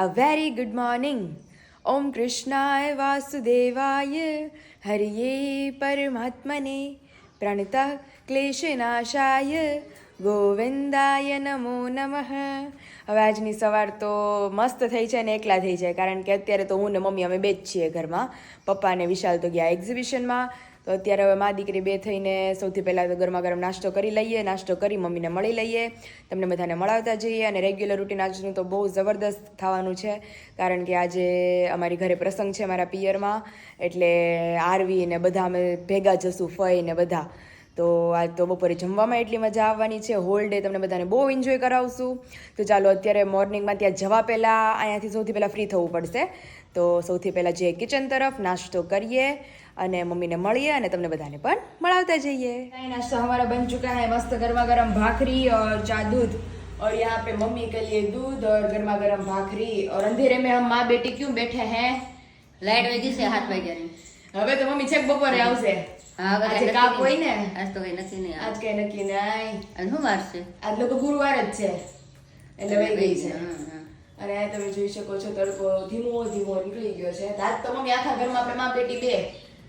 A very good morning. Om Krishnaya Vasudevaya Hariye Paramatmane Pranita Kleshanashaya ગોવિંદાય નમો નમઃ હવે આજની સવાર તો મસ્ત થઈ છે ને એકલા થઈ છે કારણ કે અત્યારે તો હું ને મમ્મી અમે બે જ છીએ ઘરમાં પપ્પા અને વિશાલ તો ગયા એક્ઝિબિશનમાં તો અત્યારે હવે મા દીકરી બે થઈને સૌથી પહેલાં તો ગરમા ગરમ નાસ્તો કરી લઈએ. નાસ્તો કરી મમ્મીને મળી લઈએ. તમને બધાને મળાવતા જઈએ અને રેગ્યુલર રૂટીન આજનું તો બહુ જબરદસ્ત થવાનું છે. કારણ કે આજે અમારી ઘરે પ્રસંગ છે મારા પિયરમાં. એટલે આરવી ને બધા અમે ભેગા જશું, ફઈ ને બધા. તો આજ તો બપોરે જમવામાં એટલી મજા આવવાની છે. હોલ ડે તમને બધાને બહુ એન્જોય કરાવશું. તો ચાલો અત્યારે મોર્નિંગમાં ત્યાં જવા પહેલાં અહીંયાથી સૌથી પહેલાં ફ્રી થવું પડશે. તો સૌથી પહેલાં જઈએ કિચન તરફ, નાસ્તો કરીએ. અને મમ્મીને મળીએ અને તમને બધાને પણ મળાવતા જઈએ નાસ્તો हमारा बन चुका है मस्त गर्मा गर्म भाखरी और चा दूध और यहाँ पे मम्मी के लिए दूध और गर्मा गर्म भाखरी और अंधेरे में हम माँ बेटी क्यों बैठे हैं લાઈટ વહી જશે હાથ વાગ્યાની હવે તો મમ્મી છેક બપોરે આવશે હા હવે આજે કઈ કાપ નક્કી હોય નહીં. ને આજ તો કઈ નક્કી નહીં આજ કઈ નક્કી નહીં અને શું વાર છે આજ લોકો ગુરુવાર જ છે એટલે વહી ગઈ છે હા, હા. અને આ તમે જોઈ શકો છો તડકો ધીમો ધીમો નીકળી ગયો છે રાત તો મમ્મી આખા ઘરમાં આપણે માં બેટી બે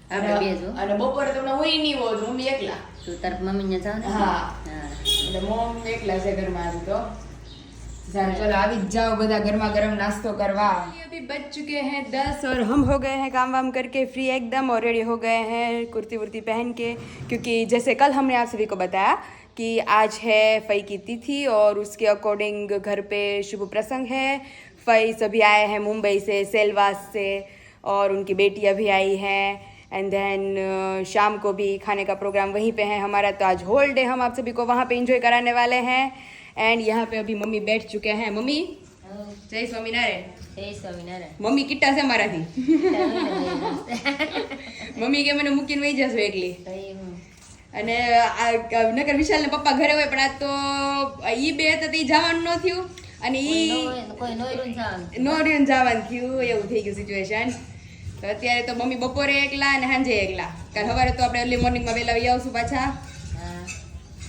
આપણે બે અને બપોરે તમને હોય નહીં હોય એકલા તું તાર જાવ ને હા એટલે એકલા છે તો दस और हम हो गए हैं काम वाम करके फ्री एकदम और रेडी हो गए हैं कुर्ती वुर्ती पहन के क्योंकि जैसे कल हमने आप सभी को बताया कि आज है फई की तिथि और उसके अकॉर्डिंग घर पे शुभ प्रसंग है फई सभी आए हैं मुंबई से सेलवास से और उनकी बेटी अभी आई है एंड देन शाम को भी खाने का प्रोग्राम वहीं पे है हमारा तो आज होल डे हम आप सभी को वहाँ पे एंजॉय कराने वाले हैं एंड यहाँ पे अभी मम्मी बैठ चुके हैं मम्मी હઉ. જય સ્વામિનારાયણ જય સ્વામિનારાયણ મમ્મી કિટ્ટા છે મારાથી મમ્મી કે મને મૂકીને વહી જશો એકલી કઈ હું. અને આ નકર વિશાલ ને પપ્પા ઘરે હોય પણ આજ તો ઈ બે હતા તો ઈ જવાનું ન થયું અને કોઈ ન ઈ હોય ને કોઈ નોયરું ને જવાનું. નો રહ્યું ને જવાનું થયું એવું થઈ ગયું સિચ્યુએશન તો અત્યારે તો મમ્મી બપોરે એકલા અને સાંજે એકલા. કાલ સવારે તો આપણે અર્લી મોર્નિંગમાં વહેલા આવી આવશું પાછા.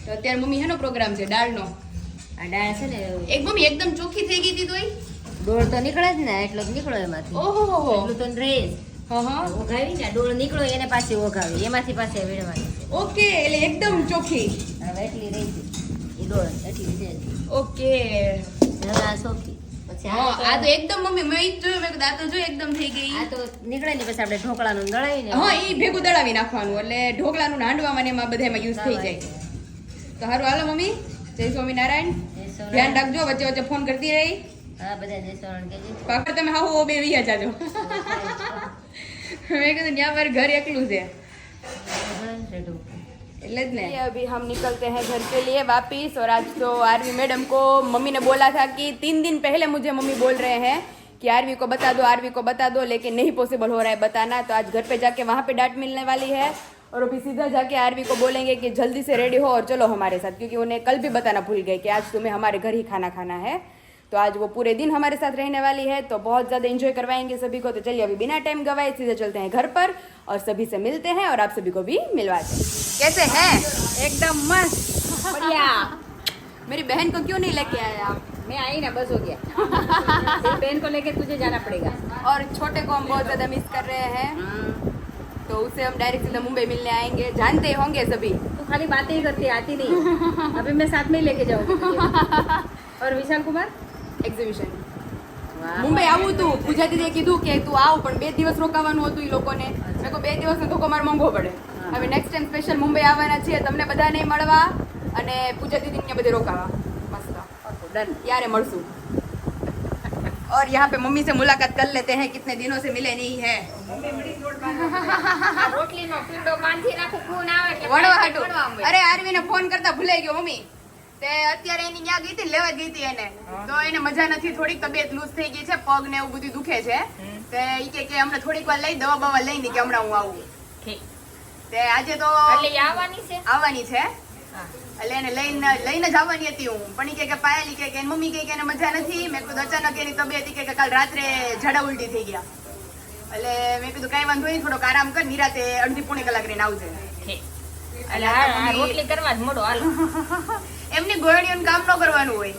તો અત્યારે મમ્મી હેનો પ્રોગ્રામ છે? દાળનો. આ દાળ છે ને એક મમ્મી એકદમ ચોખ્ખી થઈ ગઈ હતી તોય. ડોળ તો નીકળે જ ને એટલો જ નીકળો એમાંથી. ઓહો હો હો એટલું તો રહે હા ને ડોળ નીકળો એને પાછી ઓઘાવી. એમાંથી પાછી વીણવાની ઓકે એટલે એકદમ ચોખ્ખી. હવે એટલી રહી છે એ ડોળ એટલી ઓકે. હવે આ સોખી. પછી હા આ તો એકદમ મમ્મી મેં ઈ જોયું મેં આ તો જો એકદમ થઈ ગઈ આ તો નીકળે ને પછી આપણે ઢોકળાનું દળાવી ને હા ઈ ભેગું દળાવી નાખવાનું એટલે ઢોકળાનું હાંડવામાં ને એમાં બધામાં યુઝ થઈ જાય તો સારું હાલો મમ્મી જય સ્વામિનારાયણ ધ્યાન રાખજો વચ્ચે વચ્ચે ફોન કરતી રહી હા બધા જય સ્વામિનારાયણ કહેજે. પાકર તમે હાહુ બે વિયા જાજો મેં કીધું ત્યાં મારે ઘર એકલું છે. એટલે જ ને अभी हम निकलते हैं घर के लिए वापिस और आज तो आरवी मैडम को मम्मी ने बोला था कि तीन दिन पहले मुझे मम्मी बोल रहे हैं कि आरवी को बता दो आरवी को बता दो लेकिन नहीं पॉसिबल हो रहा है बताना तो आज घर पे जाके वहाँ पे डांट मिलने वाली है और अभी सीधा जाके आरवी को बोलेंगे कि जल्दी से रेडी हो और चलो हमारे साथ क्योंकि उन्हें कल भी बताना भूल गए कि आज तुम्हें हमारे घर ही खाना खाना है तो आज वो पूरे दिन हमारे साथ रहने वाली है तो बहुत ज़्यादा एंजॉय करवाएँगे सभी को। तो चलिए अभी बिना टाइम गवाए सीधे चलते हैं घर पर और सभी से मिलते हैं और आप सभी को भी मिलवाते हैं कैसे हैं? एकदम मस्त। बढ़िया। मेरी बहन को क्यों नहीं लेके आप? मैं आई ना बस हो गया। बहन को लेके तुझे जाना पड़ेगा। और छोटे को हम बहुत ज़्यादा मिस कर रहे हैं। तो उसे हम डायरेक्ट सीधा मुंबई मिलने आएँगे। जानते होंगे सभी। तू खाली बातें ही करती आती नहीं। अभी मैं साथ में ही लेके जाऊँगी। और विशाल कुमार? એક્ઝિબિશન વાહ. મુંબઈ આવું તું પૂજા દીદીએ કીધું કે તું આવ પણ બે દિવસ રોકાવાનું હતું એ લોકોને મેં કહું બે દિવસનો ધોકો મારે મોંઘો પડે હવે નેક્સ્ટ ટાઈમ સ્પેશિયલ મુંબઈ આવવાના છીએ તમને બધાને મળવા અને પૂજા દીદીને ત્યાં બધે રોકાવા મસ્ત डन यार મળશું और यहाँ पे मम्मी से मुलाकात कर लेते हैं कितने दिनों से मिले नहीं है રોટલીનો પીંડો બાંધી નાખું ખૂન આવે એટલે વણવા વણવા હાટું મળે. અરે આરવીને ફોન કરતા ભૂલાઈ ગયો મમ્મી તે અત્યારે એની ત્યાં ગઈ હતી લેવા ગઈ હતી એને. તો એને મજા નથી થોડીક તબિયત લૂઝ થઈ ગઈ છે પગ ને એવું બધું દુખે છે. તે ઈ કે કે હમણાં થોડીક વાર લઈ દવા બવા લઈને કે હમણાં હું આવું. તે આજે તો આવવાની છે? આવવાની છે. એટલે એને લઈને લઈને જ આવવાની હતી હું. પણ કે કે પાયલ કે એની મમ્મી કે એને મજા નથી. મેં કીધું અચાનક એની તબિયત કે કાલ રાત્રે ઝાડા ઉલટી થઈ ગયા. એટલે મેં કીધું કઈ વાંધો નહીં થોડોક આરામ કર નિરાતે અડધી પોણી કલાક રહીને આવજે. એટલે રોટલી કરવા જ મોડો હાલો. એમની ગોળણીઓનું કામ ન કરવાનું હોય.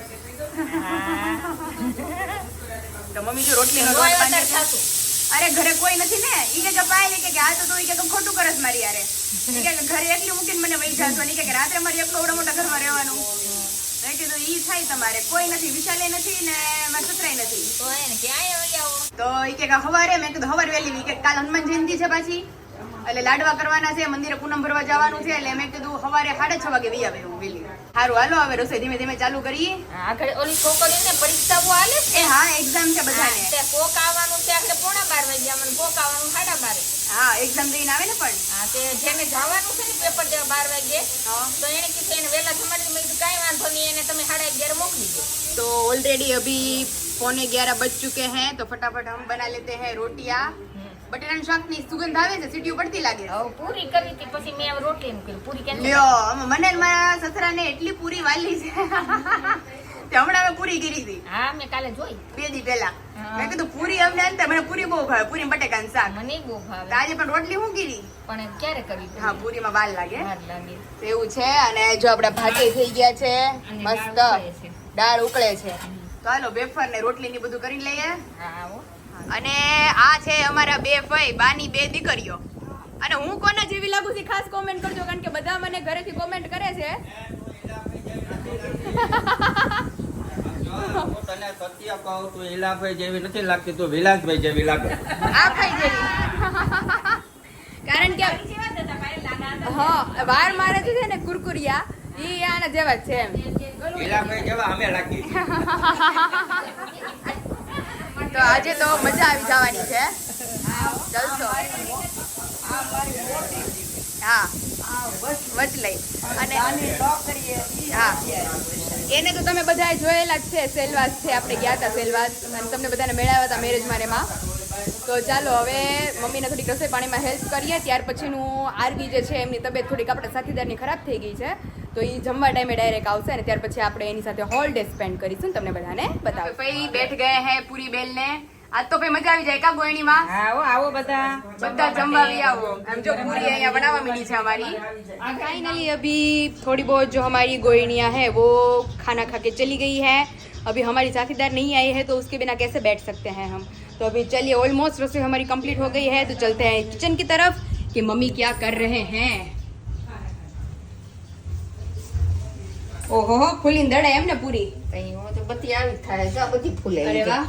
તો મમ્મી જો રોટલીનો નો. અરે ઘરે કોઈ નથી ને ઈ કે પાય પાયલ કે કે આ તો તું કે ખોટું કરસ મારી યારે કે ઘરે એકલી મૂકીને મને વહી જાશો ને કે કે રાત્રે મારી એકલો ઓડા મોટા ઘરમાં રહેવાનું. મેં કીધું ઈ થાય તમારે કોઈ નથી વિશાલે નથી ને મારા સસરાય નથી. તો એને ક્યાંય આવો? તો ઈ કે કે હવારે મેં કીધું હવાર વેલી કે કાલ હનુમાન જયંતિ છે પાછી. એટલે લાડવા કરવાના છે મંદિરે પૂનમ ભરવા જવાનું છે એટલે મેં કીધું હવારે સાડા છ વાગે વી આવે હું વહેલી સારું હાલો હવે રસોઈ ધીમે ધીમે ચાલુ કરીએ આગળ ઓલી છોકરીને પરીક્ષાઓ હાલે છે એ હા એક્ઝામ છે હા, બધાને તે કોક આવવાનું છે આપણે પોણા બાર વાગ્યા મને કોક આવવાનું સાડા બારે હા એક્ઝામ દઈને આવે ને પણ હા તે જેને જવાનું છે ને પેપર દેવા બાર વાગ્યે હા. તો એને કીધું એને વહેલા સમાડી મેં કીધું કાંઈ વાંધો નહીં એને તમે સાડા અગિયાર મોકલી દો तो ऑलरेडी अभी पौने ग्यारह बज चुके हैं तो फटाफट हम बना लेते हैं रोटियां બટેટાનું શાકની સુગંધ આવે છે સીટીઓ પડતી લાગે પૂરી કરી હતી પછી મેં રોટલી એમ મૂકી પૂરી કેમ લ્યો મને ને મારા સસરાને એટલી પૂરી વાલી છે. તે હમણાં મેં પૂરી કરી હતી. હા મેં કાલે જોઈ. બે દી પહેલા. મેં કીધું પૂરી અમને અંતે મને પૂરી બહુ ભાવે પૂરી બટેકાનું શાક. મને બહુ ભાવે. આજે પણ રોટલી હું કરી? પણ ક્યારે કરી? હા પૂરીમાં વાર લાગે. લાગે. એવું છે અને જો આપડા ભાતે થઈ ગયા છે મસ્ત દાળ ઉકળે છે. તો હાલો વેફર ને રોટલી ની બધું કરી લઈએ. હા. અને આ છે અમારા બે ભાઈ બાની બે દીકરીઓ. અને હું કોના જેવી લાગુ છું ખાસ કોમેન્ટ કરજો કારણ કે બધા મને ઘરેથી કોમેન્ટ કરે છે. તને સત્ય કહું તું ઈલાભાઈ જેવી નથી લાગતી તું વિલાસભાઈ જેવી લાગે. આ ભાઈ જેવી. કારણ કે હા વાર મારે છે ને કુરકુરિયા ઈ આના જેવા છે એમ. ઈલાભાઈ જેવા અમે લાગી તો આજે તો મજા આવી જવાની છે. જલસો હા. વચ લઈ. અને હા. એને તો તમે બધાએ જોયેલા જ છે, સેલવાસ છે. આપણે ગયા હતા સેલવાસ. અને તમને બધાને મેળવ્યા હતા મેરેજમાં એમાં તો ચાલો હવે મમ્મીને થોડીક રસોઈ પાણીમાં હેલ્પ કરીએ ત્યાર પછીનું આરવી જે છે એમની તબિયત થોડીક આપણા સાથીદારની ખરાબ થઈ ગઈ છે તો એ જમવા ટાઈમે ડાયરેક્ટ આવશે ને ત્યાર પછી આપણે એની સાથે હોલ ડે સ્પેન્ડ કરીશું તમને બધાને બતાવો ભાઈ બેઠ ગયા હે પૂરી બેલ ને આજ તો ભાઈ મજા આવી જાય કા ગોયણીમાં આવો આવો બધા બધા જમવા भी आओ हम जो पूरी અહીંયા बनावा मिली છે हमारी फाइनली अभी थोड़ी बहुत जो हमारी गोइनियाँ है वो खाना खा के चली गई है अभी हमारी साथीदार नहीं आई है तो उसके बिना कैसे बैठ सकते हैं हम तो अभी चलिए ऑलमोस्ट रसोई हमारी कंप्लीट हो गई है तो चलते हैं किचन की तरफ कि मम्मी क्या कर रहे हैं ઓહો હો ફૂલીને દડે એમ ને પૂરી તઈ હું તો બધી આવી જ થાય જો આ બધી ફૂલે અરે વાહ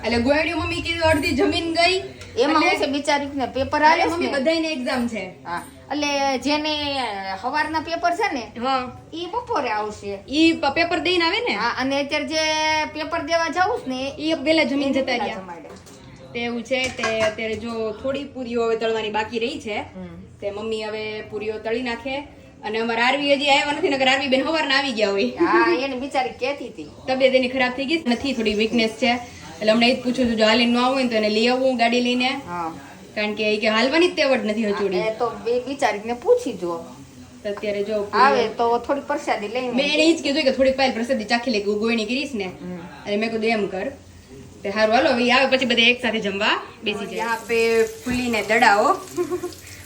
એટલે ગોયડી મમ્મી કીધું અડધી જમીન ગઈ એમાં એટલે- હું છે બિચારીને પેપર અરે આવે મમ્મી છે ને. બધાયને એક્ઝામ છે હા એટલે જેને સવારના પેપર છે ને ઈ બપોરે આવશે. ઈ પેપર દઈને આવે ને? હા અને અત્યારે જે પેપર દેવા જાવું ને ઈ પેલા જમીન જતા રહ્યા. તેવું છે તે અત્યારે જો થોડી પૂરીઓ હવે તળવાની બાકી રહી છે. તે મમ્મી હવે પૂરીઓ તળી નાખે. અને અમારા આરવી હજી આવ્યા નથી નગર આરવી બેન હવારના આવી ગયા હોય. હા એને બિચારી કહેતી હતી. તબિયત એની ખરાબ થઈ ગઈ નથી થોડી વીકનેસ છે. એટલે હમણાં એ જ પૂછું છું જો હાલીને ન આવું હોય ને તો એને લઈ આવું ગાડી લઈને. હા. કારણ કે એ કે હાલવાની જ તેવડ નથી હજુડી. એ તો બે બિચારીને પૂછી જો અત્યારે જો આવે તો થોડી પ્રસાદી લઈને મેં એને એ જ કીધું કે થોડીક પાયલ પ્રસાદી ચાખી લે ગોયણી કરીશ ને. અને મેં કીધું એમ કર. તે હારું હાલો હવે આવે પછી બધા એક સાથે જમવા બેસી જાય. આપે ફૂલીને દડાઓ.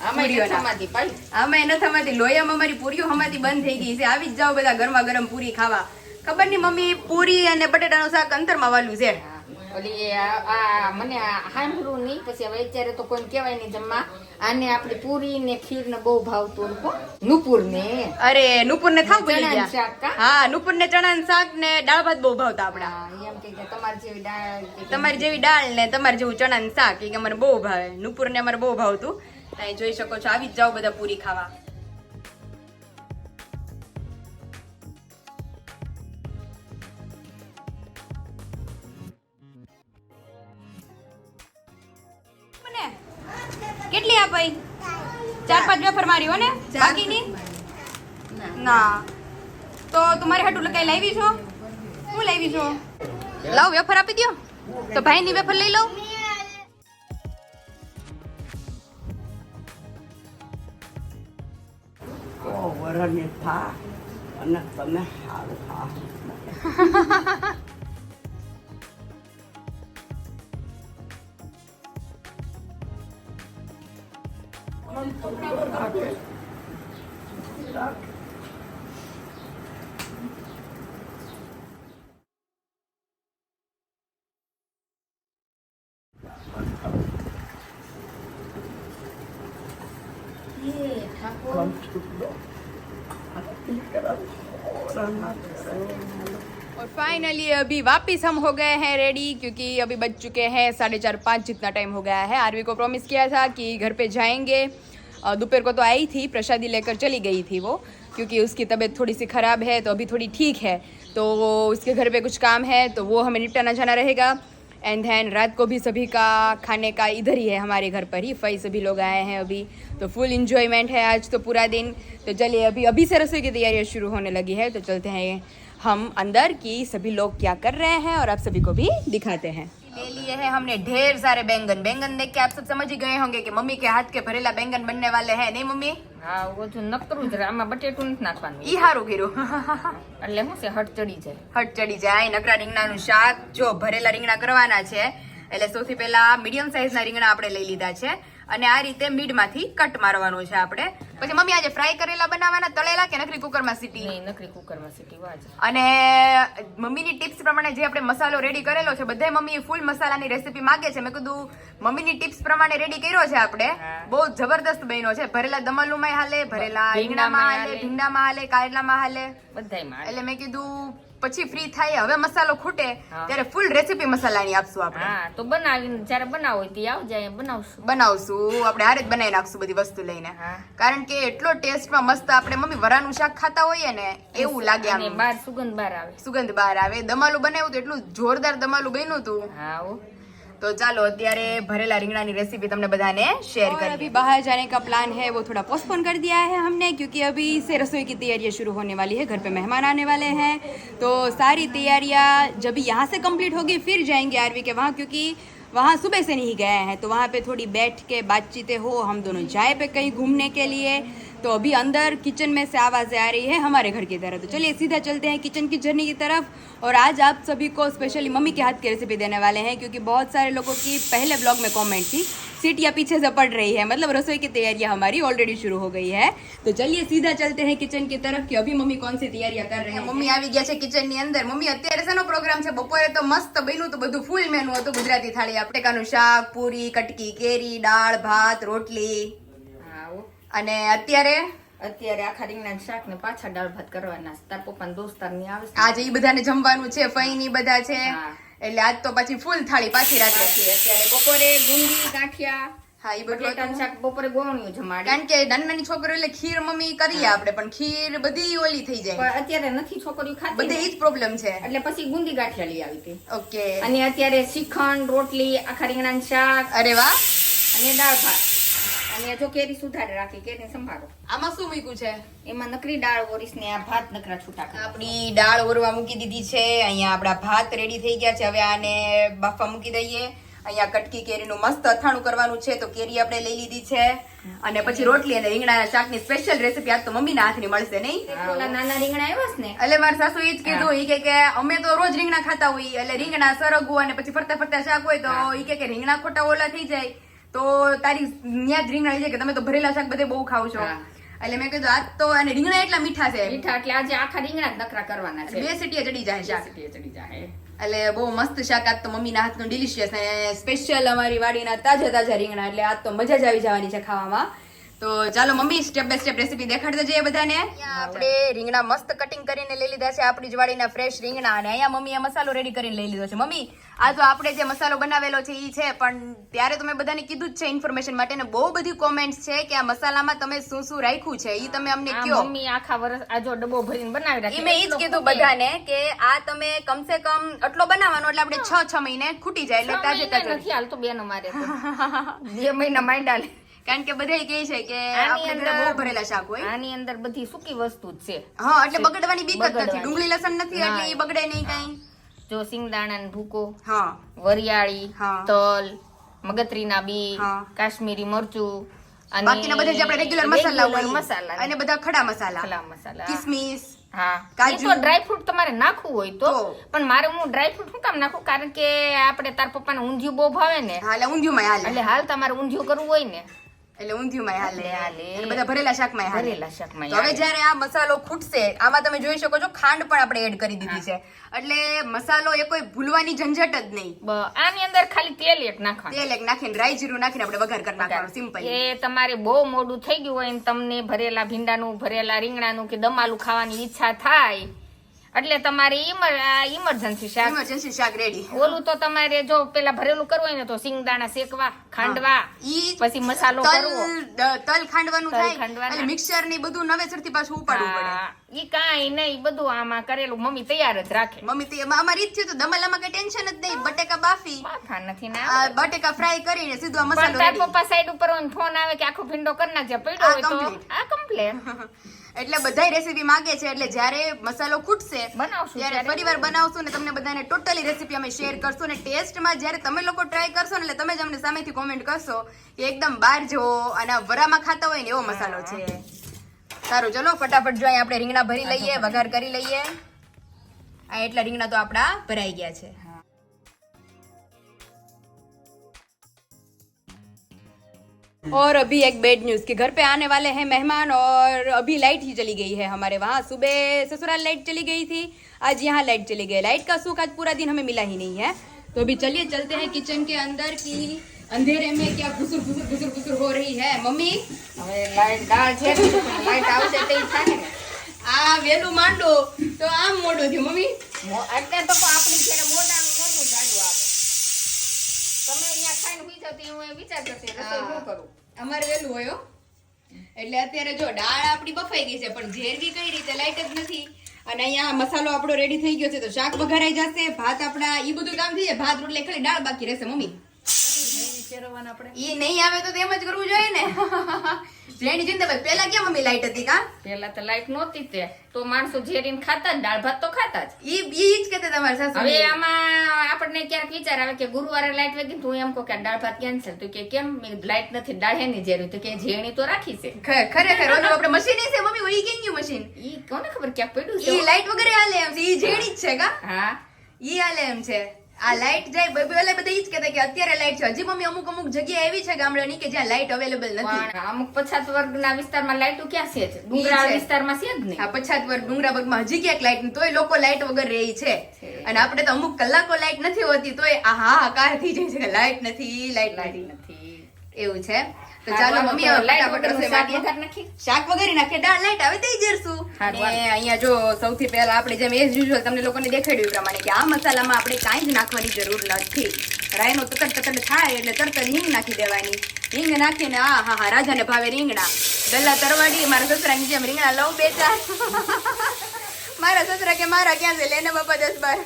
આમાં નથી હમાતી લોયામાં અમારી પૂરીઓ હમાતી બંધ થઈ ગઈ છે. આવી જ જાઓ બધા ગરમા ગરમ પૂરી ખાવા. ખબર નહીં મમ્મી પૂરી અને બટેટાનું શાક અંતરમાં વાલું છે. ઓલી આ- મને સાંભળું નહીં પછી હવે અત્યારે તો કોઈ કહેવાય નહીં જમવા. આને આપણે પૂરી ને ખીર ને બહુ ભાવતું. નુપુર ને અરે નુપુર ને ખાવ ભૂલી ગયા? શાક હા નુપુર ને ચણા ને શાક ને દાળ ભાત બહુ ભાવતા આપડા એમ કે તમારી જેવી દાળ તમારી જેવી દાળ ને તમારી જેવું ચણા ને શાક એ કે મને બહુ ભાવે. નુપુર ને અમારે બહુ ભાવતું. તમે જોઈ શકો છો આવી જ જાઓ બધા પૂરી ખાવા. ચાર પાંચ વેફર મારી હો ને? બાકીની? ના. તો તમારે હાટું કઈ લાવી છો? હું લાવી છો? લાવ વેફર આપી દો તો ભાઈની વેફર લઈ લઉં. સો વરસની થા. અને તમે સારું થા. 아, 딱 फाइनली अभी वापस हम हो गए हैं रेडी क्योंकि अभी बज चुके हैं साढ़े चार पाँच, जितना टाइम हो गया है। आरवी को प्रॉमिस किया था कि घर पे जाएँगे। दोपहर को तो आई थी, प्रसादी लेकर चली गई थी वो, क्योंकि उसकी तबीयत थोड़ी सी ख़राब है तो अभी थोड़ी ठीक है। तो उसके घर पे कुछ काम है तो वो हमें निपटाना जाना रहेगा। एंड देन रात को भी सभी का खाने का इधर ही है, हमारे घर पर ही। फई सभी लोग आए हैं अभी तो फुल इंजॉयमेंट है आज तो पूरा दिन। तो चलिए, अभी अभी से रसोई की तैयारियाँ शुरू होने लगी है तो चलते हैं हम अंदर कि सभी लोग क्या कर रहे हैं और आप सभी को भी दिखाते हैं ले लिए हैं हमने ढेर सारे बैंगन बैंगन देख के आप सब समझ ही गए होंगे कि मम्मी के हाथ के भरेला बैंगन बनने वाले हैं नहीं मम्मी હા બધું નકરું જ આમાં બટેટું નથી નાખવાનું ઈ હારું કર્યું એટલે શું છે હટ ચડી જાય હટ ચડી જાય નકરા રીંગણાનું શાક જો ભરેલા રીંગણા કરવાના છે એટલે સૌથી પહેલા મીડિયમ સાઈઝના રીંગણા આપણે લઈ લીધા છે અને આ રીતે મીડમાંથી કટ મારવાનું છે આપણે. પછી મમ્મી આજે ફ્રાય કરેલા બનાવવાના તળેલા કે નકરી કુકરમાં સીટી? નકરી કુકરમાં સીટી વાજ અને મમ્મીની ટિપ્સ પ્રમાણે જે આપણે મસાલો રેડી કરેલો છે બધાય મમ્મી ફૂલ મસાલાની રેસીપી માંગે છે. મેં કીધું મમ્મીની ટિપ્સ પ્રમાણે રેડી કર્યો છે આપણે. બહુ જબરદસ્ત બન્યો છે. ભરેલા દમલુમાં હાલે ભરેલા રીંગણામાં હાલે. ભીંડામાં હાલે કારેલામાં હાલે. બધાયમાં એટલે મેં કીધું પછી ફ્રી થાય હવે મસાલો ખૂટે ત્યારે ફૂલ રેસીપી મસાલાની આપશું આપણે. હા તો બનાવીને જ્યારે બનાવો તે આવજો અહીંયા બનાવશું. બનાવશું. આપણે હારે જ બનાવી નાખશું બધી વસ્તુ લઈને. કારણ કે એટલો ટેસ્ટમાં મસ્ત આપણે મમ્મી વરાનું શાક ખાતા હોઈએ ને એવું લાગે બહાર આમ સુગંધ બાર આવે. સુગંધ બહાર આવે. દમાલું બનાવ્યું તો એટલું જોરદાર દમાલું બન્યું હતું. હો. तो चलो અત્યારે ભરેલા રીંગણાની रेसिपी तुमने बताने शेयर कर अभी बाहर जाने का प्लान है वो थोड़ा पोस्टपोन कर दिया है हमने क्योंकि अभी से रसोई की तैयारियां शुरू होने वाली है घर पे मेहमान आने वाले हैं तो सारी तैयारियां जब यहाँ से कंप्लीट होगी फिर जाएंगे आरवी के वहाँ क्योंकि वहाँ सुबह से नहीं गए हैं तो वहाँ पे थोड़ी बैठ के बातचीतें हो हम दोनों जाए पे कहीं घूमने के लिए तो अभी अंदर किचन में से आवाज़ें आ रही है हमारे घर की तरफ तो चलिए सीधा चलते हैं किचन की जर्नी की तरफ और आज आप सभी को स्पेशली मम्मी के हाथ की रेसिपी देने वाले हैं क्योंकि बहुत सारे लोगों की पहले ब्लॉग में कमेंट थी सीटियाँ पीछे से पड़ रही है मतलब रसोई की तैयारियां हमारी ऑलरेडी शुरू हो गई है तो चलिए सीधा चलते हैं किचन की तरफ कि अभी मम्मी कौन सी तैयारियां कर रहे हैं મમ્મી આવી ગયા છે કિચન ની અંદર મમ્મી અત્યારે શેનો પ્રોગ્રામ છે બપોરે તો મસ્ત બન્યું તો બધું ફૂલ મેનુ હતું ગુજરાતી થાળી આપણે શાક પૂરી કટકી કેરી દાળ ભાત રોટલી હા હો અને અત્યારે? અત્યારે આખા રીંગણા શાક ને પાછા દાળ ભાત કરવાના. તાર પપ્પા દોસ્તારની આવે આજે ઈ બધાને જમવાનું છે ફઈ ની બધા છે. એટલે આજ તો પછી ફૂલ થાળી પાછી રાત્રે અત્યારે બપોરે ગુંદી ગાંઠિયા હા ઈ બધું શાક બપોરે ગોળણીયું જમાડે. કારણ કે નાની નાની છોકરીઓ એટલે ખીર મમ્મી કરીએ આપણે પણ ખીર બધી ઓલી થઈ જાય. પણ અત્યારે નથી છોકરીઓ ખાતી. બધે ઈ જ પ્રોબ્લેમ છે. એટલે પછી ગુંદી ગાંઠિયા લઈ આવી હતી. ઓકે. અને અત્યારે શ્રીખંડ રોટલી આખા રીંગણાનું શાક અરે વાહ. અને દાળ ભાત. અને જો કેરી સુધારે રાખી કેરી સંભાળો આમાં શું મૂક્યું છે? એમાં નકરી દાળ ઓરીસ ને આ ભાત નકરા છૂટા આપણી દાળ ઓરવા મૂકી દીધી છે. અહીંયા આપણા ભાત રેડી થઈ ગયા છે. હવે આને બાફા મૂકી દઈએ. અહીંયા કટકી કેરીનું મસ્ત અથાણું કરવાનું છે. તો કેરી આપણે લઈ લીધી છે. અને પછી રોટલી અને રીંગણાના શાકની સ્પેશિયલ રેસીપી આજ તો મમ્મીના હાથની મળશે નહીં? ઓલા નાના રીંગણા આવ્યા છે ને? એટલે મારા સાસુ એ જ કીધું ઈ કે કે અમે તો રોજ રીંગણા ખાતા હોઈએ એટલે રીંગણા સરગવું અને પછી ફરતા ફરતા શાક હોય તો ઈ કે કે રીંગણા ખોટા ઓલા થઈ જાય. તો તારી ન્યા જ રીંગણા લીધે કે તમે તો ભરેલા શાક બધે બહુ ખાવ છો. હા. એટલે મેં કીધું આજ તો અને રીંગણા એટલા મીઠા છે. મીઠા એટલે આજે આખા રીંગણા જ નખરા કરવાના છે. બે સીટીએ ચડી જાય શાક. સીટીએ ચડી જાય. એટલે બહુ મસ્ત શાક. આજ તો મમ્મીના હાથનું ડિલિશિયસ અને સ્પેશિયલ અમારી વાડીના તાજા તાજા રીંગણા. એટલે આજ તો મજા જ આવી જવાની છે ખાવામાં. તો ચાલો mummy step by step recipe દેખાડતા જઈએ બધાને. આપણે રીંગણા મસ્ત કટિંગ કરીને લઈ લીધા છે. આપણી જ ફ્રેશ રીંગણા અને અહીંયા મમ્મીએ મસાલો રેડી કરીને લઈ લીધો છે. મમ્મી આ તો આપણે જે મસાલો બનાવેલો છે એ છે પણ ત્યારે તમે બધાને કીધું જ છે ઇન્ફોર્મેશન માટે ને બહુ બધી કોમેન્ટ્સ છે કે આ મસાલામાં તમે શું શું રાખ્યું છે. એ તમે અમને કયો. મમ્મી આખા વર્ષ આ જો ડબ્બો ભરીને બનાવી ઈ રાખી મેં એ જ કીધું બધાને કે આ તમે કમસે કમ આટલો બનાવવાનો એટલે આપણે છ છ મહિને ખૂટી જાય એટલે તાજે તાજે. નથી હાલતો બેન અમારે તો. બે મહિના માંડા કારણ કે બધા કહે છે કે આપણે ઘરે બહુ ભરેલા શાક હોય. આની અંદર બધી સૂકી વસ્તુ જ છે. હા એટલે બગડવાની બીક જ નથી. ડુંગળી લસણ નથી. એટલે એ બગડે નહીં કાઈ. જો સિંગદાણા ને ભૂકો હા. વરિયાળી તલ મગતરીના બી કાશ્મીરી મરચું અને બાકીના બધા જે આપણે રેગ્યુલર મસાલા હોય મસાલા અને બધા ખડા મસાલા. ખડા મસાલા. કિસમિસ હા. કાજુ. તો ડ્રાય ફ્રૂટ તમારે નાખવું હોય તો. પણ મારે હું ડ્રાય ફ્રૂટ શું કામ નાખું? કારણ કે આપણે તાર પપ્પાને ઊંધિયું બહુ ભાવે ને. ઊંધિયું માં હાલે. એટલે હાલ તમારે ઊંધિયું કરવું હોય ને. એટલે ઊંધિયુંમાંય હાલે. એટલે હાલે. બધા ભરેલા શાકમાં ભરેલા શાકમાં હવે જયારે જ્યારે આ મસાલો ખૂટશે આમાં તમે જોઈ શકો છો ખાંડ પણ આપણે એડ કરી દીધી છે. એટલે મસાલો એ કોઈ ભૂલવાની ઝંઝટ જ નહીં. આની અંદર ખાલી તેલ એક નાખવાનું. તેલ એક નાખીને રાઈ જીરું નાખીને આપણે વઘાર કરી નાખવાનું સિમ્પલ એ તમારે બહુ મોડું થઈ ગયું હોય ને તમને ભરેલા ભીંડાનું ભરેલા રીંગણાનું કે દમાલું ખાવાની ઈચ્છા થાય એટલે તમારે ઇમરજન્સી શાક. ઇમરજન્સી શાક રેડી ઓલું તો તમારે જો પેલા ભરેલું કરવું હોય ને તો સિંગદાણા શેકવા ખાંડવા ઈ પછી મસાલો કરવો. તલ ખાંડવાનું થાય અને મિક્સરની બધું નવેસરથી પાછું ઉપાડવું પડે. ઈ કાઈ નહીં બધું આમાં કરેલું મમ્મી તૈયાર જ રાખે. મમ્મી તે અમારી ઈજ થયું તો દમલામાં કઈ ટેન્શન જ નહીં બટેકા બાફી. બાફા નથી ના બટેકા ફ્રાય કરીને સીધો મસાલો રેડી પપ્પા સાઈડ ઉપર ફોન આવે કે આખો ભીંડો કરી નાખજે પડ્યો આ હોય તો. આ કમ્પ્લેટ એટલે બધાય રેસીપી માંગે છે એટલે જ્યારે મસાલો ખૂટશે બનાવશું ત્યારે પરિવાર બનાવશું ને તમને બધાને ટોટલી રેસીપી અમે શેર કરશું. ને ટેસ્ટમાં જ્યારે તમે લોકો ટ્રાય કરશો ને એટલે તમે જ અમને સામેથી કોમેન્ટ કરશો કે એકદમ બહાર જેવો અને વરામાં ખાતા હોય ને એવો મસાલો છે. સારું ચલો ફટાફટ જો આપણે રીંગણા ભરી લઈએ વઘાર કરી લઈએ. આ એટલા રીંગણા તો આપણા ભરાઈ ગયા છે. और अभी एक बेड न्यूज कि घर पे आने वाले हैं मेहमान और अभी लाइट ही चली गई है हमारे वहाँ सुबह ससुराल लाइट चली गई थी आज यहाँ लाइट चली गई लाइट का सुख आज पूरा दिन हमें मिला ही नहीं है तो अभी चलिए चलते हैं किचन के अंदर की अंधेरे में क्या घुसुर घुसुर घुसुर घुसुर हो रही है मम्मी હવે લાઈટ દાળ છે લાઈટ આવશે તો ઈ થાય ને આ વેલું માંડો તો આમ મોડું થયું મમ્મી મો- એટલે તો આપણી ઘરે મોઢાનું મોઢું જાડું આવે તમે અહીંયા ખાઈને હુઈ જાવ તો હું એ વિચાર કરતી રસોઈ શું કરું અમારે વહેલું હોય એટલે અત્યારે જો દાળ આપણી બફાઈ ગઈ છે, પણ ઝેરવી કઈ રીતે લાઈટ જ નથી. અને અહીંયા મસાલો આપણો રેડી થઈ ગયો છે, તો શાક વઘારાઈ જશે, ભાત આપણા એ બધું કામ થઈ જાય, ભાત, રોટલી, ખાલી દાળ બાકી રહેશે, મમ્મી. ઈ નહીં આવે તો તેમ જ કરવું જોઈએ ને. જેની જિંદગી પેલા ક્યાં મમ્મી લાઈટ હતી કા? પેલા તો લાઈટ નહોતી તે. તો માણસો ઝેરીને ખાતા જ દાળ ભાત તો ખાતા જ. ઈ ઈ જ કહેતા તમારા સાસુ હવે આમાં આપણને ક્યારેક વિચાર આવે કે ગુરુવારે લાઈટ વગી તું હું એમ કહો કે દાળ ભાત કેન્સલ. તો કે કેમ? મેં લાઈટ નથી દાળ હેની ઝેરી. તો કે ઝેણી તો રાખી છે. ખરેખર ઓલું આપણે મશીન છે મમ્મી? ઓલી કેમ ગયું મશીન? ઈ કોને ખબર ક્યાં પડ્યું ઈ લાઈટ વગેરે હાલે એમ છે ઈ જેણી જ છે કા? હા. ઈ હાલે એમ છે. આ લાઈટ જાય પેલા બધા ઈ જ કહેતા કે અત્યારે લાઈટ છે. હજી મમ્મી અમુક અમુક જગ્યા એવી છે ગામડાની કે જ્યાં લાઈટ અવેલેબલ નથી. અમુક પછાત વર્ગના વિસ્તારમાં લાઈટો ક્યાં છે ડુંગરા વિસ્તારમાં છે જ નહીં. આ પછાત વર્ગ ડુંગરા વર્ગમાં હજી ક્યાંક લાઈટ નથી તોય લોકો લાઈટ વગર રહી છે. અને આપણે તો અમુક કલાકો લાઈટ નથી હોતી તોય આ હાહાકાર થઈ જાય છે લાઇટ લાઈટ નથી લાઈટ લાઈટ નથી. નથી. એવું છે. તો ચાલો મમ્મી હવે ફટાફટ રસોઈ શાક માંડીએ. વઘાર નાખી? શાક વગેરે નાખે દાળ લાઈટ આવે તઈ જરશું અને અહીંયા જો સૌથી પહેલા આપણે જેમ એઝ યુઝ્યુઅલ તમને લોકોને દેખાડ્યું પ્રમાણે કે આ મસાલામાં આપણે કાંઈ જ નાખવાની જરૂર નથી. રાયનો તકડ તકડ થાય એટલે તરત જ હિંગ નાખી દેવાની. હિંગ નાખીને આ હા હા રાજાને ભાવે રીંગણા. ગલ્લા તરવાડી મારા સસરાની જેમ રીંગણા લઉં બે ચાર. મારા સસરા કે મારા ક્યાં છે? લેને બાપા દસ બાર.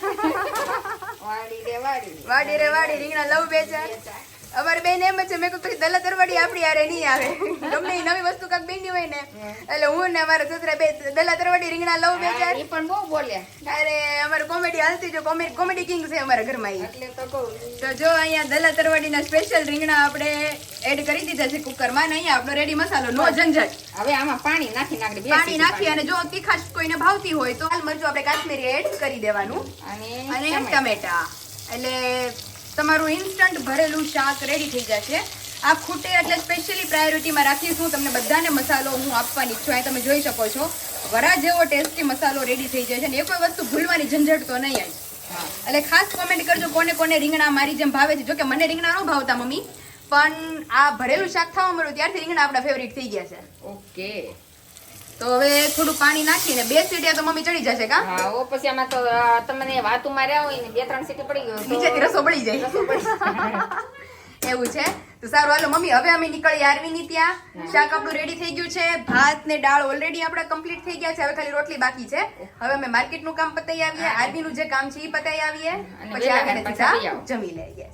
વાડી રે વાડી. વાડી રે વાડી રીંગણા લઉં બે ચાર. અમારે બેન એમ છે મેં કીધું દલા તરવાડી આપણી યારે નહીં આવે. ગમે નવી વસ્તુ કાંક બેની હોય ને એટલે હું ને અમારા સસરા બે દલા તરવાડી રીંગણા લઉં બે ચાર. પણ બહુ બોલ્યા અરે અમારે કોમેડી હાલતી જો કોમેડી કોમેડી કિંગ છે અમારા ઘરમાં એટલે તો કહું. તો જો અહીંયા દલા તરવાડીના સ્પેશિયલ રીંગણા આપણે એડ કરી દીધા છે કુકરમાં ને અહીંયા આપણો રેડી મસાલો નો ઝંઝટ. હવે આમાં પાણી નાખી નાખી પાણી નાખી અને જો તીખાશ કોઈને ભાવતી હોય તો હાલ મરચું આપણે કાશ્મીરી એડ કરી દેવાનું. અને. ટમેટા. એટલે તમારું ઇન્સ્ટન્ટ ભરેલું શાક રેડી થઈ જશે. આ ખૂટે એટલે સ્પેશિયલી પ્રાયોરિટીમાં રાખીશું. તમને બધાને મસાલો હું આપવાની છું. અહીં તમે જોઈ શકો છો. વરા જેવો ટેસ્ટી મસાલો રેડી થઈ છે અને એ કોઈ વસ્તુ ભૂલવાની ઝંઝટ તો નહીં આવી એટલે ખાસ કોમેન્ટ કરજો કોને કોને રીંગણા મારી જેમ ભાવે છે. જો કે મને રીંગણા ન ભાવતા, મમ્મી. પણ આ ભરેલું શાક થવા મળ્યું, ત્યારથી રીંગણા આપણા ફેવરિટ થઈ ગયા છે. ઓકે તો હવે થોડું પાણી નાખીને બે સીટી તો મમ્મી ચડી જશે કા? હા ઓ પછી આમાં તો તમને વાતું માર્યા હોય ને બે ત્રણ સીટી પડી ગયો નીચેથી રસો પડી જાય. એવું છે? તો સારું હાલો મમ્મી હવે અમે નીકળી આરવીની ત્યાં. શાક આપણું રેડી થઈ ગયું છે. ભાત ને દાળ ઓલરેડી આપણા કમ્પ્લીટ થઈ ગયા છે. હવે ખાલી રોટલી બાકી છે. હવે અમે માર્કેટનું કામ પતાઈ આવીએ. આરવીનું જે કામ છે એ પતાઈ આવીએ. પછી આવો. જમી લઈએ.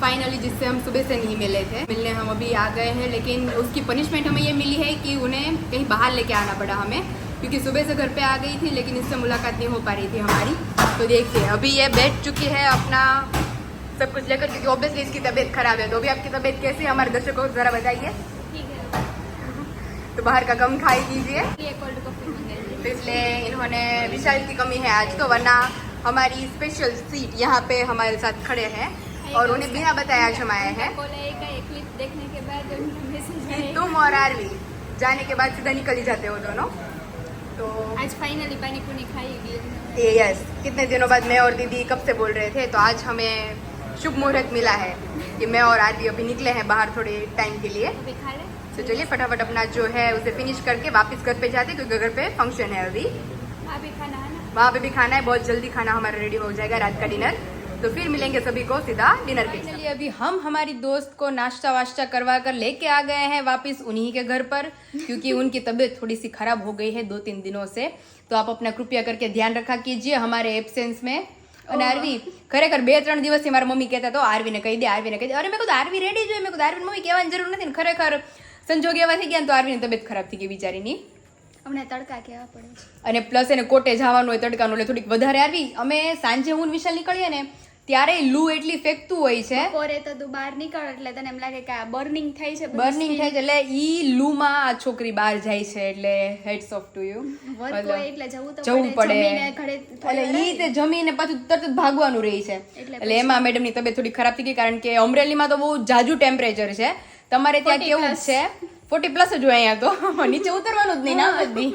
फाइनली जिससे हम सुबह से नहीं मिले थे। मिलने हम अभी आ गए हैं लेकिन उसकी पनिशमेंट हमें ये मिली है कि उन्हें कहीं बाहर लेके आना पड़ा हमें क्योंकि सुबह से घर पे आ गई थी लेकिन इससे मुलाकात नहीं हो पा रही थी हमारी। तो देखिए अभी ये बैठ चुकी है अपना सब कुछ लेकर क्योंकि ऑब्वियसली इसकी तबीयत खराब है। तो अभी आपकी तबीयत कैसी है? हमारे दर्शकों को जरा बताइए। तो बाहर का कम खाई कीजिए। तो इसलिए इन्होंने विशाल की कमी है आज तो वरना हमारी स्पेशल सीट यहाँ पे हमारे साथ खड़े हैं। और उन्हें बिना हम आए हैं। के आया तुम और आरवी जाने के बाद सीधा निकल ही जाते हो दोनों। तो आज फाइनली पानी पूरी खाई यस कितने दिनों बाद मैं और दीदी कब से बोल रहे थे तो आज हमें शुभ मुहूर्त मिला है कि मैं और आरवी अभी निकले हैं बाहर थोड़े टाइम के लिए। तो चलिए फटाफट अपना जो है उसे फिनिश करके वापस घर पे जाते क्योंकि घर पे फ़ंक्शन है अभी। वहाँ पे भी खाना है बहुत जल्दी खाना हमारा रेडी हो जाएगा रात का डिनर तो फिर मिलेंगे सभी को सीधा डिनर के चलिए अभी हम हमारी दोस्त को नाश्ता वाश्ता करवा कर लेके आ गए हैं वापस उन्हीं के घर पर क्योंकि उनकी तबीयत थोड़ी सी खराब हो गई है दो तीन दिनों से तो आप अपना कृपया करके ध्यान रखा कीजिए हमारे एब्सेंस में અને આરવી ખરેખર બે ત્રણ દિવસથી મારા મમ્મી કહેતા તો આરવીને કહી દે આરવીને કહી દે અરે મેં કીધું આરવી રેડી જોઈએ મેં કીધું આરવી મમ્મી કહેવાની જરૂર નથી ને ખરેખર સંજોગ એવા થઈ ગયા ને તો આરવીની તબિયત ખરાબ થઈ ગઈ બિચારીની હમણાં તડકા કેવા પડે છે અને પ્લસ એને કોટે જવાનું હોય તડકાનું એટલે થોડીક વધારે આવી અમે સાંજે હું ને વિશાલ નીકળીએ ને ત્યારે લૂ એટલી ફેંકતું હોય છે. બપોરે તો તું બહાર નીકળ એટલે તને એમ લાગે કે આ બર્નિંગ થાય છે બર્નિંગ થાય છે એટલે ઈ લૂમાં આ છોકરી બહાર જાય છે એટલે હેડ્સ ઓફ ટુ યુ. એટલે જવું તો પડે જમીને ઘરે એટલે ઈ તે જમીને પાછું તરત ભાગવાનું રહે છે. એટલે એમાં મેડમની તબિયત થોડી ખરાબ થઈ ગઈ કારણ કે અમરેલીમાં તો બહુ જાજુ ટેમ્પરેચર છે. તમારે ત્યાં 40 કેવું છે? ફોર્ટી પ્લસ જ હોય અહીંયા તો. નીચે ઉતરવાનું જ નહીં ના બધી.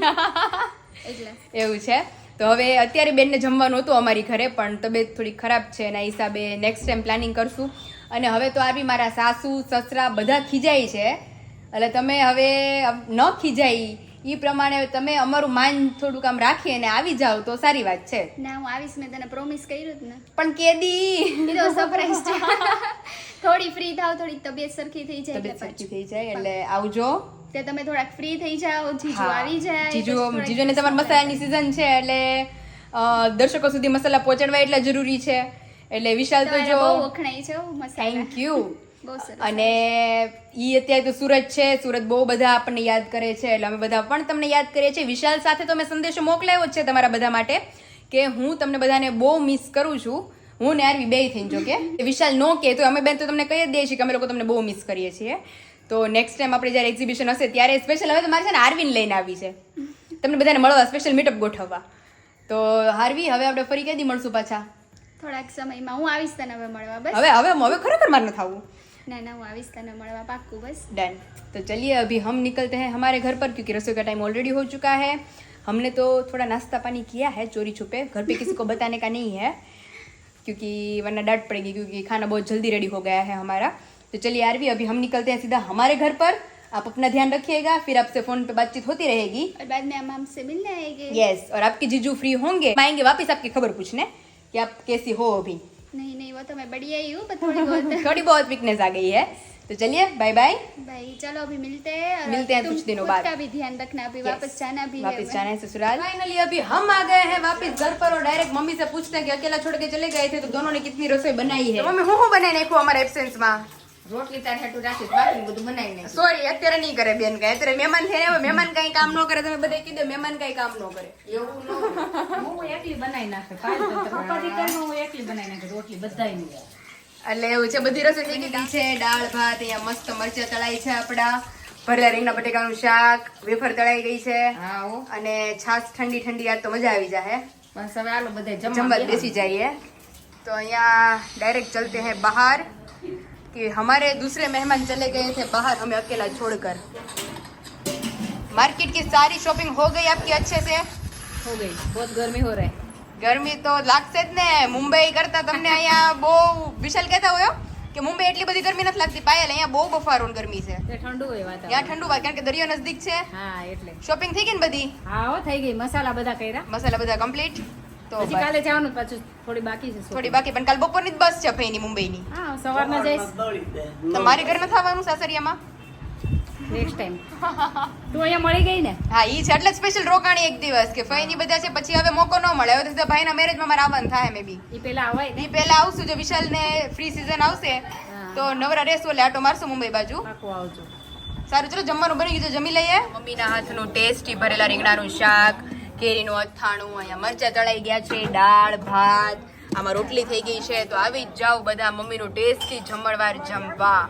એવું છે. તો હવે અત્યારે બેનને જમવાનું હતું અમારી ઘરે પણ તબિયત થોડી ખરાબ છે એના હિસાબે નેક્સ્ટ ટાઈમ પ્લાનિંગ કરશું. અને હવે તો આવી મારા સાસુ સસરા બધા ખીજાય છે. એટલે તમે હવે ન ખીજાય. એ પ્રમાણે તમે અમારું માન થોડુંક આમ રાખી અને આવી જાવ તો સારી વાત છે. ના હું આવીશ મેં તને પ્રોમિસ કર્યું જ ને. પણ કેદી! સરપ્રાઈઝ છે. થોડી ફ્રી થાવ થોડી તબિયત સરખી થઈ જાય તબિયત એટલે સરખી થઈ જાય એટલે આવજો. તે તમે થોડાક ફ્રી થઈ જાઓ જીજુ. આવી જાય જીજુ જીજુને તમારા મસાલાની સિઝન છે એટલે દર્શકો સુધી મસાલા પહોંચાડવા એટલા જરૂરી છે. એટલે વિશાલ તો જો બહુ વખણાય છે મસાલા. થેન્ક યુ અને ઈ અત્યારે તો સુરત છે સુરત બહુ બધા આપણને યાદ કરે છે એટલે અમે બધા પણ તમને યાદ કરીએ છીએ. વિશાલ સાથે તો મેં સંદેશો મોકલાયો જ છે તમારા બધા માટે કે હું તમને બધાને બહુ મિસ કરું છું. હું ને આરવી બે થઈને જો કે. વિશાલ નો કે તો અમે બેન તો તમને કહી જ દઈએ છીએ કે અમે લોકો તમને બહુ મિસ કરીએ છીએ. તો નેક્સ્ટ ટાઈમ આપણે જ્યારે એક્ઝિબિશન હશે ત્યારે સ્પેશિયલ હવે તો મારે છે ને આરવીને લઈને આવી છે તમને બધાને મળવા સ્પેશિયલ મીટઅપ ગોઠવવા તો હારવી હવે આપણે ફરી કદી મળશું પાછા થોડાક સમયમાં હું આવીશ તને હવે મળવા બસ હવે હવે હવે ખરેખર મારે નથી આવવું ના ના હું આવીશ તને મળવા પાક્કું બસ डन तो चलिए अभी हम निकलते हैं हमारे घर पर क्योंकि रसोई का टाइम ऑलरेडी हो चुका है हमने तो थोड़ा नाश्ता पानी किया है चोरी छुपे घर पे किसी को बताने का नहीं है क्योंकि वरना डांट पड़ेगी क्योंकि खाना बहुत जल्दी रेडी हो गया है हमारा तो चलिए आरवी अभी हम निकलते हैं सीधा हमारे घर पर। आप अपना ध्यान रखिएगा फिर आपसे फ़ोन पे बातचीत होती रहेगी। और बाद में हम हमसे मिलने आएँगे। यस और आपके जीजू फ्री होंगे? आएँगे वापस आपकी खबर पूछने कि आप कैसी हो अभी। नहीं नहीं वो तो मैं बढ़िया ही हूँ थोड़ी बहुत। थोड़ी बहुत वीकनेस आ गई है। तो चलिए बाय बाय बाय चलो अभी मिलते हैं मिलते हैं कुछ दिनों बाद। भी ध्यान रखना अभी वापस जाना भी वापस जाना है ससुराल। फाइनली अभी हम आ गए हैं वापस घर पर और डायरेक्ट मम्मी से पूछते हैं कि अकेला छोड़ के चले गए थे तो दोनों ने कितनी रसोई बनाई है। तो मम्मी हूँ बनाई नहीं को हमारे एबसेंस में। રોટલી તારે હેઠું રાખી બાકી બધું બનાવી નાખી. સોરી અત્યારે નહીં કરે બેન કાંઈ. અત્યારે મહેમાન થઈને આવે મહેમાન કઈ કામ ન કરે. તમે બધા કીધું મહેમાન કાંઈ કામ ન કરે. એવું હું એકલી બનાવી નાખે હું એકલી બનાવી નાખે રોટલી બધાય નહીં એટલે એવું છે બધી રસોઈ થઈ ગઈ છે? દાળ ભાત અહીંયા મસ્ત મરચા તળાઈ છે આપડા. ભરેલા રીંગણા બટેકાનું શાક વેફર તળાઈ ગઈ છે. અને છાશ ઠંડી ઠંડી આજ તો મજા આવી જાય બસ હવે આલો બધા જમવા બેસી જઈએ. તો અહીંયા ડાયરેક્ટ ચલતે હે બહાર. कि हमारे दूसरे मेहमान चले गए थे बाहर हमें अकेला छोड़कर मार्केट की सारी शॉपिंग हो गई आपकी अच्छे से હો ગઈ बहुत गर्मी हो रहा है ગરમી તો લાગશે જ ને મુંબઈ કરતા તમને અહીંયા બહુ વિશાલ કહેતા હોય કે મુંબઈ એટલી બધી ગરમી નથી લાગતી પાયલ અહીંયા બહુ બફારો ને ગરમી છે તે ઠંડુ હોય ત્યાં વાતાવરણ ઠંડુ વાત કારણ કે દરિયો નજદીક છે હા એટલે શોપિંગ થઈ ગઈ ને બધી હા હો થઈ ગઈ મસાલા બધા કર્યા મસાલા બધા કમ્પ્લીટ તો પછી કાલે જવાનું પાછું થોડી બાકી છે થોડી બાકી પણ કાલ બપોરની જ બસ છે ફઈની મુંબઈની. હા સવારમાં જઈશ. દોડી દે. તમારે ઘર નથી આવવાનું સાસરિયામાં? નેક્સ્ટ ટાઈમ તું અહીંયા મળી ગઈ ને? હા ઈ છે. એટલે સ્પેશિયલ રોકાણી એક દિવસ કે ફઈની બધા છે પછી હવે મોકો ન મળે. હવે તો સીધા ભાઈના મેરેજમાં મારા આવવાનું થાય મે બી ઈ પહેલા આવશું જો વિશાલ ને ફ્રી સીઝન આવશે તો નવરા રહેશું એટલે આટો મારશું મુંબઈ બાજુ. પાકું આવજો. સારું ચલો જમવાનું બની ગયું તો જમી લઈએ. મમ્મીના હાથનું ટેસ્ટી ભરેલા રીંગણાનું શાક કેરીનું અથાણું, અહીંયા મરચા તળાઈ ગયા છે, દાળ, ભાત. આમાં રોટલી થઈ ગઈ છે. તો આવી જ જાઓ બધા મમ્મીનું ટેસ્ટી જમણવાર જમવા.